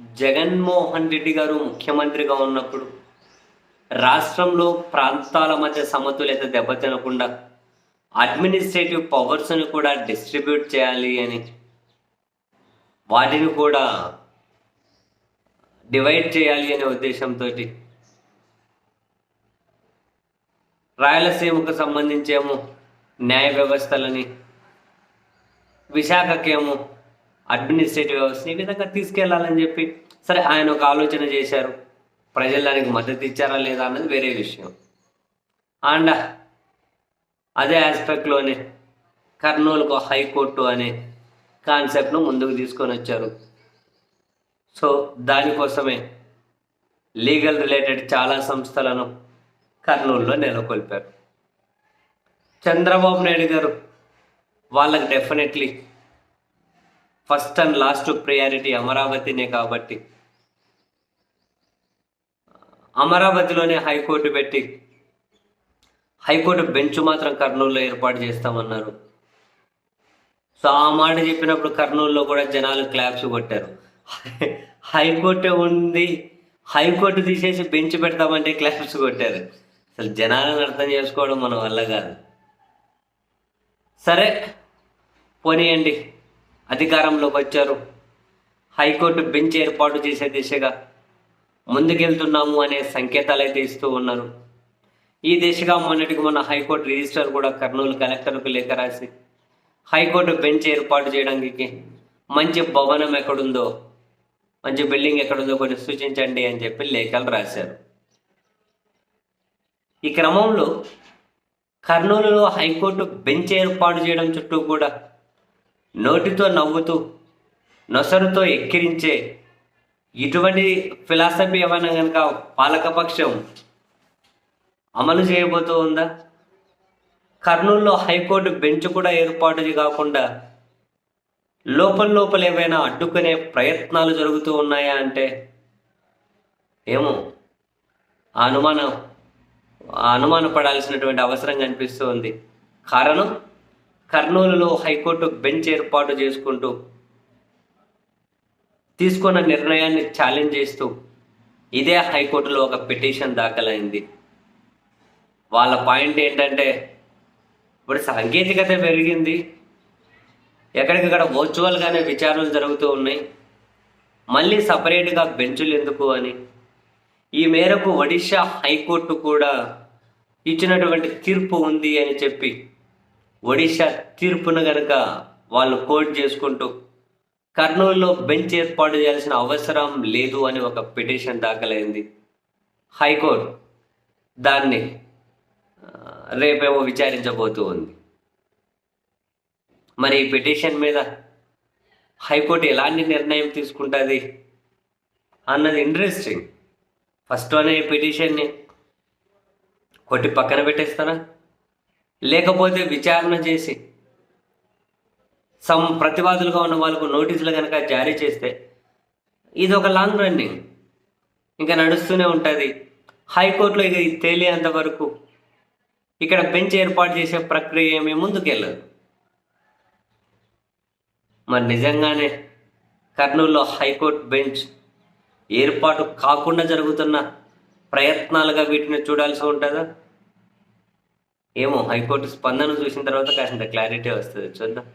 జగన్మోహన్ రెడ్డి గారు ముఖ్యమంత్రిగా ఉన్నప్పుడు రాష్ట్రంలో ప్రాంతాల మధ్య సమతుల్యత దెబ్బతినకుండా అడ్మినిస్ట్రేటివ్ పవర్స్ని కూడా డిస్ట్రిబ్యూట్ చేయాలి అని వాటిని కూడా డివైడ్ చేయాలి అనే ఉద్దేశంతో రాయలసీమకు సంబంధించేమో న్యాయ వ్యవస్థలని విశాఖకేమో అడ్మినిస్ట్రేటివ్ వ్యవస్థని ఈ విధంగా తీసుకెళ్ళాలని చెప్పి సరే ఆయన ఒక ఆలోచన చేశారు. ప్రజలు దానికి మద్దతు ఇచ్చారా లేదా అన్నది వేరే విషయం. అండ్ అదే ఆస్పెక్ట్లోనే కర్నూలుకు హైకోర్టు అనే కాన్సెప్ట్ను ముందుకు తీసుకొని వచ్చారు. సో దానికోసమే లీగల్ రిలేటెడ్ చాలా సంస్థలను కర్నూలులో నెలకొల్పారు. చంద్రబాబు నాయుడు గారు వాళ్ళకి definitely first and last priority అమరావతినే కాబట్టి. అమరావతిలోనే హైకోర్టు పెట్టి హైకోర్టు బెంచ్ మాత్రం కర్నూలులో ఏర్పాటు చేస్తామన్నారు. సో ఆ మాట చెప్పినప్పుడు కర్నూలులో కూడా జనాలు క్లాప్స్ కొట్టారు. హైకోర్టు ఉంది హైకోర్టు తీసేసి బెంచ్ పెడతామంటే క్లాప్స్ కొట్టారు. అసలు జనాలను అర్థం చేసుకోవడం మన వల్ల కాదు. సరే పోనీయండి. అధికారంలోకి వచ్చారు. హైకోర్టు బెంచ్ ఏర్పాటు చేసే దిశగా ముందుకెళ్తున్నాము అనే సంకేతాలు అయితే ఇస్తూ ఉన్నారు. ఈ దిశగా మొన్నటికి మొన్న హైకోర్టు రిజిస్టర్ కూడా కర్నూలు కలెక్టర్కు లేఖ రాసి హైకోర్టు బెంచ్ ఏర్పాటు చేయడానికి మంచి భవనం ఎక్కడుందో మంచి బిల్డింగ్ ఎక్కడుందో కొన్ని సూచించండి అని చెప్పి లేఖలు రాశారు. ఈ క్రమంలో కర్నూలులో హైకోర్టు బెంచ్ ఏర్పాటు చేయడం చుట్టూ కూడా నోటితో నవ్వుతూ నొసరుతో ఎక్కిరించే ఇటువంటి ఫిలాసఫీ ఏమైనా కనుక పాలకపక్షం అమలు చేయబోతూ ఉందా? కర్నూలులో హైకోర్టు బెంచ్ కూడా ఏర్పాటు కాకుండా లోపల లోపల ఏమైనా అడ్డుకునే ప్రయత్నాలు జరుగుతూ ఉన్నాయా అంటే? ఏమో ఆ అనుమానం ఆ పడాల్సినటువంటి అవసరం కనిపిస్తూ ఉంది. కారణం? కర్నూలులో హైకోర్టు బెంచ్ ఏర్పాటు చేసుకుంటూ తీసుకున్న నిర్ణయాన్ని ఛాలెంజ్ చేస్తూ ఇదే హైకోర్టులో ఒక పిటిషన్ దాఖలైంది. వాళ్ళ పాయింట్ ఏంటంటే ఇప్పుడు సాంకేతికత పెరిగింది. ఎక్కడికక్కడ వర్చువల్గానే విచారణలు జరుగుతూ ఉన్నాయి. మళ్ళీ సపరేట్గా బెంచులు ఎందుకు అని. ఈ మేరకు ఒడిశా హైకోర్టు కూడా ఇచ్చినటువంటి తీర్పు ఉంది అని చెప్పి ఒడిషా తీర్పును గనక వాళ్ళు కోర్టు చేసుకుంటూ కర్నూలులో బెంచ్ ఏర్పాటు చేయాల్సిన అవసరం లేదు అని ఒక పిటిషన్ దాఖలైంది. హైకోర్టు దాన్ని రేపేమో విచారించబోతూ ఉంది. మరి ఈ పిటిషన్ మీద హైకోర్టు ఎలాంటి నిర్ణయం తీసుకుంటుంది అన్నది ఇంట్రెస్టింగ్. ఫస్ట్ అనే పిటిషన్ని కొట్టి పక్కన పెట్టేస్తారా లేకపోతే విచారణ చేసి సమ్ ప్రతివాదులుగా ఉన్న వాళ్ళకు నోటీసులు కనుక జారీ చేస్తే ఇది ఒక లాంగ్ రన్నింగ్. ఇంకా నడుస్తూనే ఉంటుంది. హైకోర్టులో ఇక ఇది తేలేంత వరకు ఇక్కడ బెంచ్ ఏర్పాటు చేసే ప్రక్రియ ఏమీ ముందుకెళ్ళదు. మరి నిజంగానే కర్నూలులో హైకోర్టు బెంచ్ ఏర్పాటు కాకుండా జరుగుతున్న ప్రయత్నాలుగా వీటిని చూడాల్సి ఉంటుందా? ఏమో హైకోర్టు స్పందన చూసిన తర్వాత కాసింత క్లారిటీ వస్తుంది. చూద్దాం.